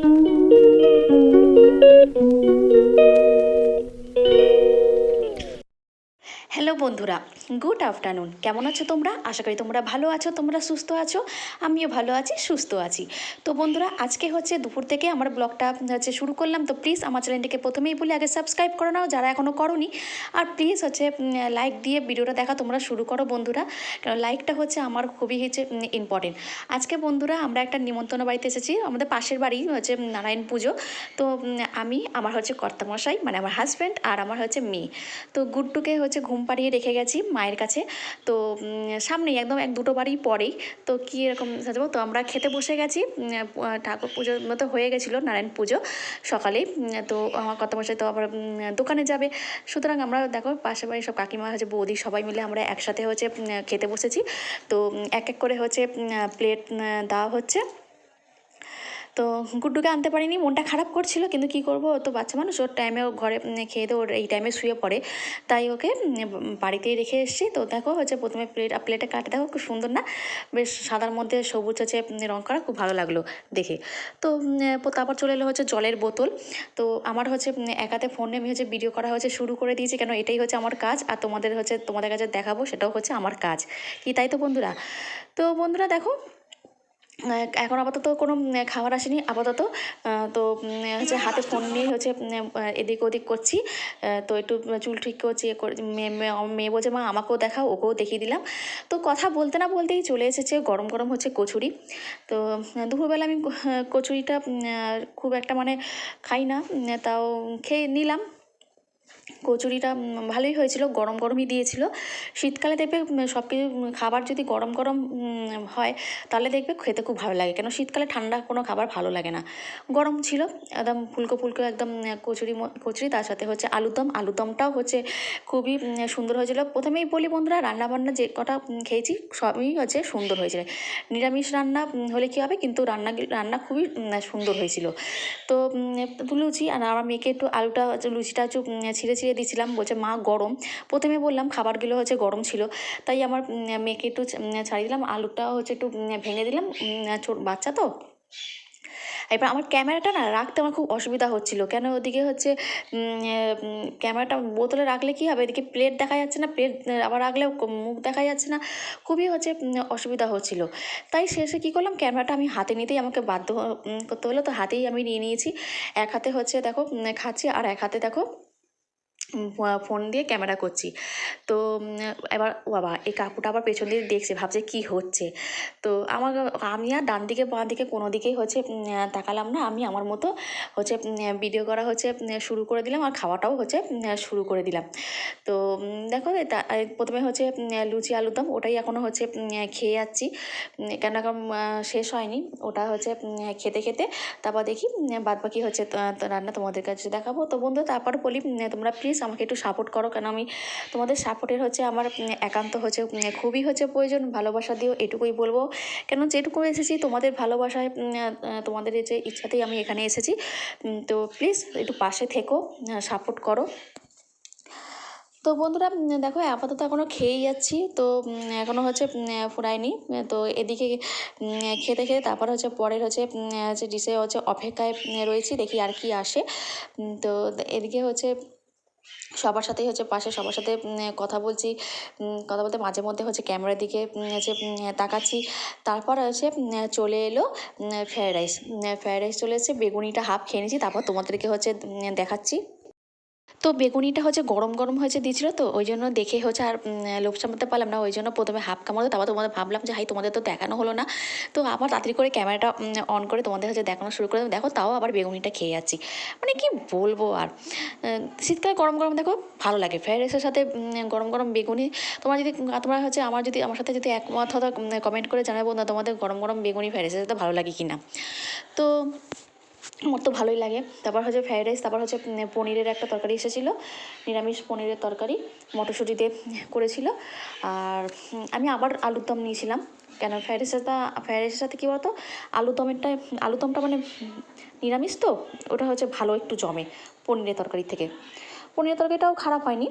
Thank you. বন্ধুরা good afternoon কেমন আছো তোমরা? আশা করি তোমরা ভালো আছো, তোমরা সুস্থ আছো, আমিও ভালো আছি, সুস্থ আছি। তো বন্ধুরা, আজকে হচ্ছে দুপুর থেকে আমার ব্লগটা হচ্ছে শুরু করলাম। তো প্লিজ আমার চ্যানেলটিকে প্রথমেই বলি আগে সাবস্ক্রাইব করে নাও যারা এখনও করনি। আর প্লিজ হচ্ছে লাইক দিয়ে ভিডিওটা দেখা তোমরা শুরু করো বন্ধুরা। কারণ লাইকটা হচ্ছে আমার খুবই হচ্ছে ইম্পর্টেন্ট আজকে বন্ধুরা আমরা একটা নিমন্ত্রণ বাড়িতে এসেছি, আমাদের পাশের বাড়ি হচ্ছে নারায়ণ পুজো। তো আমি, আমার হচ্ছে কর্তামশাই মানে আমার হাজব্যান্ড আর আমার হচ্ছে মেয়ে। তো গুড্ডুকে হচ্ছে ঘুম পাড়িয়ে রেখে গেছি মায়ের কাছে। তো সামনেই একদম এক দুটো বাড়ি পরেই। তো কী এরকম সাজাবো? তো আমরা খেতে বসে গেছি। ঠাকুর পুজোর মতো হয়ে গেছিল নারায়ণ পুজো সকালেই। তো আমার কর্তামশাই তো আবার দোকানে যাবে। সুতরাং আমরা দেখো পাশে বাড়ি সব কাকিমা হচ্ছে বৌদি সবাই মিলে আমরা একসাথে হচ্ছে খেতে বসেছি। তো এক এক করে হচ্ছে প্লেট দেওয়া হচ্ছে। তো গুড্ডুকে আনতে পারিনি, মনটা খারাপ করছিল, কিন্তু কি করব? তো বাচ্চা মানুষ, ওর টাইমে ও ঘরে খেয়ে দিয়ে ওর এই টাইমে শুয়ে পড়ে। তাই ওকে বাড়িতেই রেখে এসেছি। তো দেখো হচ্ছে প্রথমে প্লেট প্লেটে কাটে, দেখো খুব সুন্দর না? বেশ সাদার মধ্যে সবুজ হচ্ছে রঙ করা, খুব ভালো লাগল দেখে। তো তারপর চলে এলো হচ্ছে জলের বোতল। তো আমার হচ্ছে একাতে ফোনে আমি হচ্ছে ভিডিও করা হচ্ছে, শুরু করে দিয়েছি, কেন এটাই হচ্ছে আমার কাজ, আর তোমাদের হচ্ছে, তোমাদের কাছে দেখাবো, সেটাও হচ্ছে আমার কাজ। কি তাই তো বন্ধুরা? তো বন্ধুরা দেখো এখন আপাতত কোনো খাবার আসেনি, আপাতত তো হচ্ছে হাতে ফোন নিয়ে হচ্ছে এদিক ওদিক করছি তো একটু চুল ঠিক করছি মেয়ে বলছে, মা, আমাকেও দেখাও, ওকেও দেখিয়ে দিলাম। তো কথা বলতে না বলতেই চলে এসেছে গরম গরম হচ্ছে কচুরি। তো দুপুরবেলা আমি কচুরিটা খুব একটা মানে খাই না তাও খেয়ে নিলাম। কচুরিটা ভালোই হয়েছিল, গরম গরমই দিয়েছিল। শীতকালে দেখবে সব কিছু খাবার যদি গরম গরম হয়, তাহলে দেখবে খেতে খুব ভালো লাগে। কেন শীতকালে ঠান্ডা কোনো খাবার ভালো লাগে না। গরম ছিল, একদম ফুলকো ফুলকো একদম কচুরি কচুরি, তার সাথে হচ্ছে আলুদম আলুদমটাও হচ্ছে খুবই সুন্দর হয়েছিল। প্রথমেই বলি বন্ধুরা, রান্নাবান্না যে কটা খেয়েছি, সবই হচ্ছে সুন্দর হয়েছিল। নিরামিষ রান্না হলে কী হবে, কিন্তু রান্না রান্না খুবই সুন্দর হয়েছিল। তো লুচি, আর আমার মেয়েকে একটু আলুটা, লুচিটা ছিঁড়ে ছিঁড়ে দিয়েছিলাম, বলছে, মা, গরম। প্রথমে বললাম খাবারগুলো হচ্ছে গরম ছিল। তাই আমার মেয়েকে একটু ছাড়িয়ে দিলাম, আলুটা হচ্ছে একটু ভেঙে দিলাম ছোট বাচ্চা তো। এবার আমার ক্যামেরাটা না রাখতে আমার খুব অসুবিধা হচ্ছিল। কেন ওদিকে হচ্ছে ক্যামেরাটা বোতলে রাখলে কী হবে? এদিকে প্লেট দেখা যাচ্ছে না, প্লেট আবার রাখলেও মুখ দেখা যাচ্ছে না। খুবই হচ্ছে অসুবিধা হচ্ছিল। তাই শেষে কী করলাম, ক্যামেরাটা আমি হাতে নিতেই আমাকে বাধ্য করতে হলো। তো হাতেই আমি নিয়ে নিয়েছি। এক হাতে হচ্ছে, দেখো খাচ্ছি, আর এক হাতে, দেখো ফোন দিয়ে ক্যামেরা করছি। তো এবার বাবা, এই কাকুটা আবার পেছন দিয়ে দেখছে, ভাবছে কি হচ্ছে। তো আমার আমি আর ডান দিকে, বাঁ দিকে কোনো দিকেই হচ্ছে তাকালাম না। আমি আমার মতো হচ্ছে ভিডিও করা হচ্ছে শুরু করে দিলাম আর খাওয়াটাও হচ্ছে শুরু করে দিলাম। তো দেখো প্রথমে হচ্ছে লুচি আলুদম ওটাই এখনও হচ্ছে খেয়ে যাচ্ছি। কেন শেষ হয়নি। ওটা হচ্ছে খেতে খেতে, তারপর দেখি বাদ বাকি হচ্ছে রান্না তোমাদের কাছে দেখাবো। তো বন্ধু, তারপর বলি তোমরা আমাকে একটু সাপোর্ট করো কেন আমি তোমাদের সাপোর্টের হচ্ছে আমার একান্ত হচ্ছে খুবই হচ্ছে প্রয়োজন, ভালোবাসা দিও এটুকুই বলব। কেন যেটুকু এসেছি, তোমাদের ভালোবাসায় তোমাদের যে ইচ্ছাতেই আমি এখানে এসেছি। তো প্লিজ একটু পাশে থেকো সাপোর্ট করো। তো বন্ধুরা দেখো, আপাতত এখনও খেয়েই যাচ্ছি, তো এখনও হচ্ছে ফুরায়নি তো এদিকে খেতে খেতে তারপর হচ্ছে পরের হচ্ছে হচ্ছে ডিশে হচ্ছে অপেক্ষায় রয়েছি, দেখি আর কি আসে। তো এদিকে হচ্ছে সবার সাথেই হচ্ছে পাশে, সবার সাথে কথা বলছি কথা বলতে মাঝে মধ্যে হচ্ছে ক্যামেরার দিকে হচ্ছে তাকাচ্ছি। তারপর হচ্ছে চলে এলো ফ্রায়েড রাইস ফ্রায়েড রাইস চলে এসেছে, বেগুনিটা হাফ খেয়ে নিয়েছি, তারপর তোমাদেরকে হচ্ছে দেখাচ্ছি। তো বেগুনিটা হচ্ছে গরম গরম হয়েছে দিয়েছিলো তো, ওই জন্য দেখে হচ্ছে আর লোভ সামলাতে পারলাম না, ওই জন্য প্রথমে হাফ কামাতো তারপর তোমাদের ভাবলাম যে হাই, তোমাদের তো দেখানো হলো না। তো আবার তাড়াতাড়ি করে ক্যামেরাটা অন করে তোমাদের হচ্ছে দেখানো শুরু করে দেখো তাও আবার বেগুনিটা খেয়ে যাচ্ছি। মানে কি বলব আর শীতকালে গরম গরম দেখো ভালো লাগে। ফ্রাইড রাইসের সাথে গরম গরম বেগুনি, তোমার যদি, তোমরা হচ্ছে আমার যদি, আমার সাথে যদি একমত হতো কমেন্ট করে জানাব না তোমাদের গরম গরম বেগুনি ফ্রাইড রাইসের সাথে ভালো লাগে কি না তো আমার তো ভালোই লাগে। তারপর হচ্ছে ফ্রাইড রাইস তারপর হচ্ছে পনিরের একটা তরকারি এসেছিল, নিরামিষ পনিরের তরকারি, মটরশুঁটি দিয়ে করেছিল। আর আমি আবার আলুর দম নিয়েছিলাম। কেন ফ্রাইড রাইসের ফ্রাইড রাইসের সাথে কী বলতো? আলু দমেরটা আলু দমটা মানে নিরামিষ তো? ওটা হচ্ছে ভালো একটু জমে পনিরের তরকারি থেকে। পনিরের তরকারিটাও খারাপ হয়নি।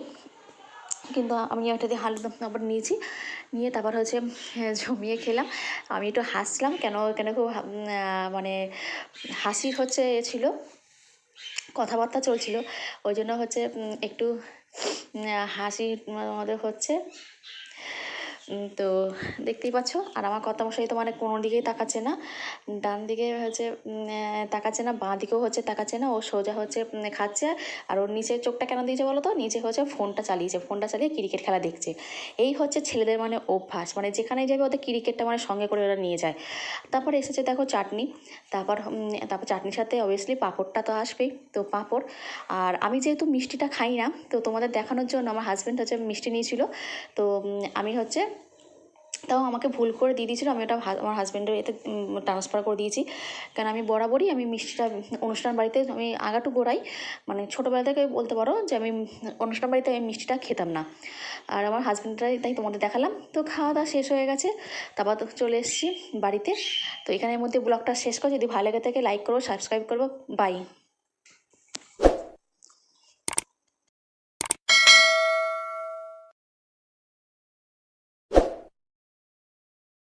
কিন্তু আমি একটা দিয়ে হালুদ আবার নিয়েছি। নিয়ে তারপর হচ্ছে জমিয়ে খেলাম। আমি একটু হাসলাম, কেন কেন খুব মানে হাসির হচ্ছে এ ছিল, কথাবার্তা চলছিল। ওই জন্য হচ্ছে একটু হাসি আমাদের হচ্ছে তো দেখতেই পাচ্ছ, আর আমার মশাই তো মানে কোনো দিকেই তাকাচ্ছে না। ডান দিকে হচ্ছে তাকাচ্ছে না, বাঁ দিকেও হচ্ছে তাকাচ্ছে না, ও সোজা হচ্ছে খাচ্ছে, আর ওর নিচের চোখটা কেন দিয়েছে বলো তো? নিচে হচ্ছে ফোনটা চালিয়েছে, ফোনটা চালিয়ে ক্রিকেট খেলা দেখছে। এই হচ্ছে ছেলেদের মানে অভ্যাস মানে যেখানেই যাবে ওদের ক্রিকেটটা মানে সঙ্গে করে ওরা নিয়ে যায়। তারপর এসেছে দেখো চাটনি, তারপর তারপর চাটনির সাথে অবভিয়াসলি পাঁপড়টা তো আসবেই, তো পাঁপড়। আর আমি যেহেতু মিষ্টিটা খাই না, তো তোমাদের দেখানোর জন্য আমার হাজব্যান্ড হচ্ছে মিষ্টি নিয়েছিল, তো আমি হচ্ছে তাও আমাকে ভুল করে দিয়ে দিয়েছিলো, আমি ওটা আমার হাজব্যান্ডের এতে ট্রান্সফার করে দিয়েছি। কারণ আমি বরাবরই আমি মিষ্টিটা, অনুষ্ঠান বাড়িতে আমি আগাটু গোড়াই মানে ছোটোবেলা থেকে বলতে পারো যে আমি অনুষ্ঠান বাড়িতে আমি মিষ্টিটা খেতাম না। আর আমার হাজব্যান্ডটাই তাই তোমাদের দেখালাম। তো খাওয়া দাওয়া শেষ হয়ে গেছে, তারপর তো চলে এসেছি বাড়িতে। তো এখানের মধ্যে ব্লগটা শেষ করে, যদি ভালো লেগে থাকে লাইক করো সাবস্ক্রাইব করব বাই